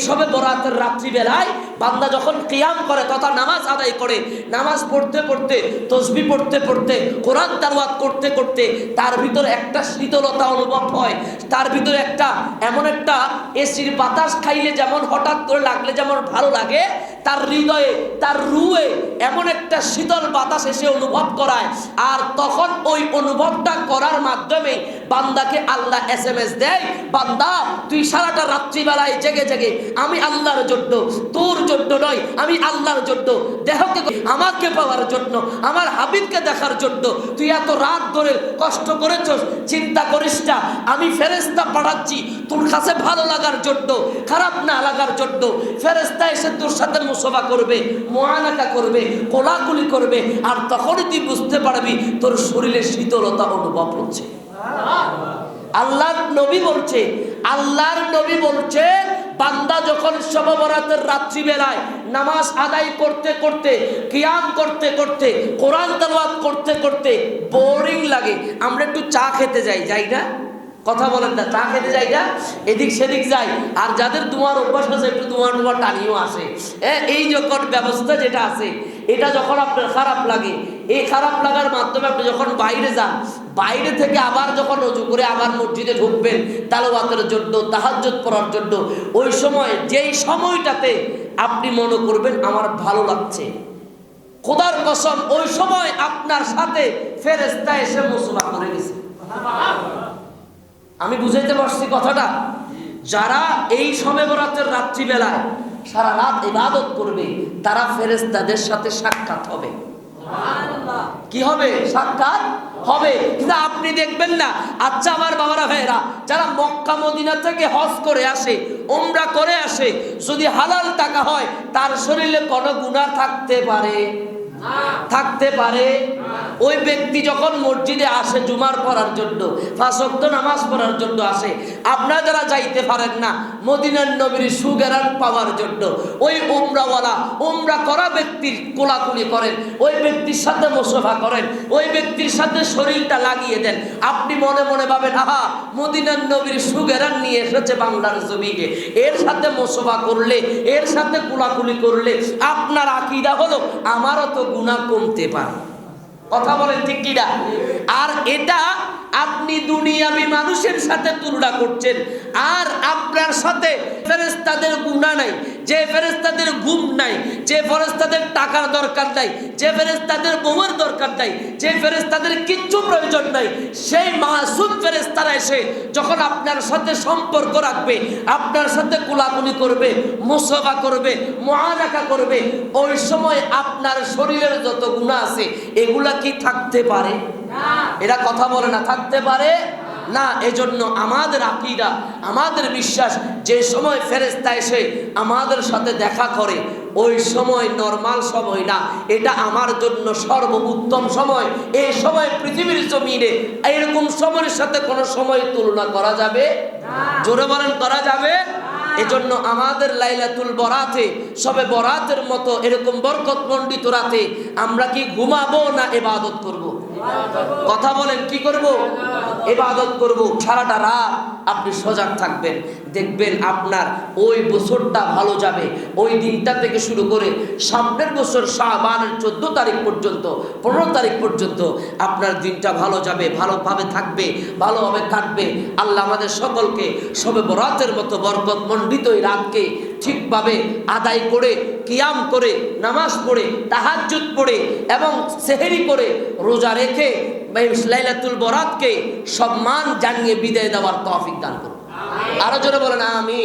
সবে বরাতের রাত্রিবেলায় বান্দা যখন কিয়াম করে, তথা নামাজ আদায় করে, নামাজ পড়তে পড়তে, তসবি পড়তে পড়তে, কোরআন তারওয়াত করতে করতে, তার ভিতরে একটা শীতলতা অনুভব হয়। তার ভিতরে একটা, এমন একটা এসির বাতাস খাইলে যেমন হঠাৎ করে লাগলে যেমন ভালো লাগে, তার হৃদয়ে, তার রুয়ে এমন একটা শীতল বাতাস এসে অনুভব করায়। আর তখন ওই অনুভবটা করার মাধ্যমে বান্দাকে আল্লাহ এস এম এস দেয়, বান্দা, তুই সারাটা রাত্রিবেলায় জেগে জেগে, আমি আল্লাহর জন্য তোর জন্য নয় আমি আল্লাহর জন্য দেহকে আমাকে পাওয়ার জন্য আমার হাবিবকে দেখার জন্য। তুই এত রাত ধরে কষ্ট করেছস চিন্তা করিস না আমি ফেরেস্তা পাঠাচ্ছি তোর কাছে ভালো লাগার জন্য খারাপ না লাগার জন্য। ফেরেস্তা এসে তোর সাথে মুসফা করবে মোয়ানাকা করবে কোলাকুলি করবে আর তখনই তুই বুঝতে পারবি তোর শরীরে শীতলতা অনুভব হচ্ছে। আল্লাহর নবী বলছে আল্লাহর নবী বলছে বান্দা যখন সববরাতের রাত্রিবেলায় নামাজ আদায় করতে করতে, কিয়াম করতে করতে, কোরআন তালওয়াত করতে করতে বোরিং লাগে, আমরা একটু চা খেতে যাই যাই না? কথা বলেন না, চা খেতে যাই না? এদিক সেদিক যাই। আর যাদের তোমার অভ্যাস আছে, একটু তোমার তোমার টানিও আসে। হ্যাঁ এই যখন ব্যবস্থা যেটা আছে এটা যখন আপনার খারাপ লাগে, এই খারাপ লাগার মাধ্যমে আপনি যখন বাইরে যান, বাইরে থেকে আবার যখন রজু করে আবার মসজিদে ঢুকবেন তালোয়াতের জন্য তাহাজ্জত পড়ার জন্য, ওই সময় যেই সময়টাতে আপনি মনে করবেন আমার ভালো লাগছে। খোদার কসম, ওই সময় আপনার সাথে ফেরেস্তা এসে মুসলা করে গেছে। আমি বুঝাইতে পারছি কথাটা? যারা এই সময় বরাতের রাত্রিবেলায় সারা রাত ইবাদত করবে তারা ফেরেস্তাদের সাথে সাক্ষাৎ হবে। কি হবে? সাক্ষাৎ হবে। কিন্তু আপনি দেখবেন না আচ্ছা আমার বাবারা ভাইরা যারা মক্কা মদিনা থেকে হজ করে আসে ওমরা করে আসে যদি হালাল টাকা হয় তার শরীরে কোনো গুণা থাকতে পারে। থাকতে পারে। ওই ব্যক্তি যখন মসজিদে আসে জুমার পড়ার জন্য ফাঁসক্ত নামাজ পড়ার জন্য আসে, আপনারা যারা যাইতে পারেন না, মদিনার নবীর সুগেরান পাওয়ার জন্য, ওই উমরাওয়ালা উমরা করা ব্যক্তির কোলাকুলি করেন, ওই ব্যক্তির সাথে মোসফা করেন, ওই ব্যক্তির সাথে শরীরটা লাগিয়ে দেন। আপনি মনে মনে ভাবেন, আহা, মদিনার নবীর সুগেরান নিয়ে এসেছে বাংলার জমিকে এর সাথে মোসফা করলে, এর সাথে কোলাকুলি করলে, আপনার আকিদা হলো, আমারও তো গুণা কমতে পারে। কথা বলেন ঠিক কিনা? আর এটা দুনিয়াবি মানুষের সাথে তুলনা করছেন। আর আপনার সাথে ফেরেস্তাদের গুণা নাই, যে ফেরেস্তাদের ঘুম নাই, যে ফেরেস্তাদের টাকার দরকার নাই, যে ফেরেস্তাদের বউয়ের দরকার নাই, যে ফেরেস্তাদের কিচ্ছু প্রয়োজন নাই, সেই মাসুম ফেরেস্তারা এসে যখন আপনার সাথে সম্পর্ক রাখবে, আপনার সাথে কোলাকুলি করবে, মুসফা করবে মহানাকা করবে, ওই সময় আপনার শরীরের যত গুণা আছে, এগুলা কি থাকতে পারে? এরা কথা বলে না, থাকতে পারে। না, এজন্য আমাদের আকিদা, আমাদের বিশ্বাস, যে সময় ফেরেস্তা এসে আমাদের সাথে দেখা করে, ওই সময় নর্মাল সময় না। এটা আমার জন্য সর্বোত্তম সময়। এই সময় পৃথিবীর জমিনে এরকম সময়ের সাথে কোনো সময় তুলনা করা যাবে? জোরে বলেন, করা যাবে? এজন্য আমাদের লাইলাতুল বরাতে, সবে বরাতের মতো এরকম বরকত মণ্ডিত রাতে আমরা কি ঘুমাবো না এবাদত করব। কথা বলেন, কি করব? এবাদত করব। সারাটা রাত আপনি সজাগ থাকবেন। দেখবেন আপনার ওই বছরটা ভালো যাবে। ওই দিনটা থেকে শুরু করে সামনের বছর শাহবানের চোদ্দ তারিখ পর্যন্ত, পনেরো তারিখ পর্যন্ত আপনার দিনটা ভালো যাবে, ভালোভাবে থাকবে, ভালোভাবে কাটবে। আল্লাহ আমাদের সকলকে সবে বরাতের মতো বরকত মণ্ডিত এই রাতকে ঠিকভাবে আদায় করে কিয়াম করে, নামাজ পড়ে তাহাজুত পড়ে এবং সেহেরি করে রোজা রেখে লাইলাতুল বরাতকে সম্মান জানিয়ে বিদায় দেওয়ার তহফিক দান করুন। আরও জোরে বলেন আমি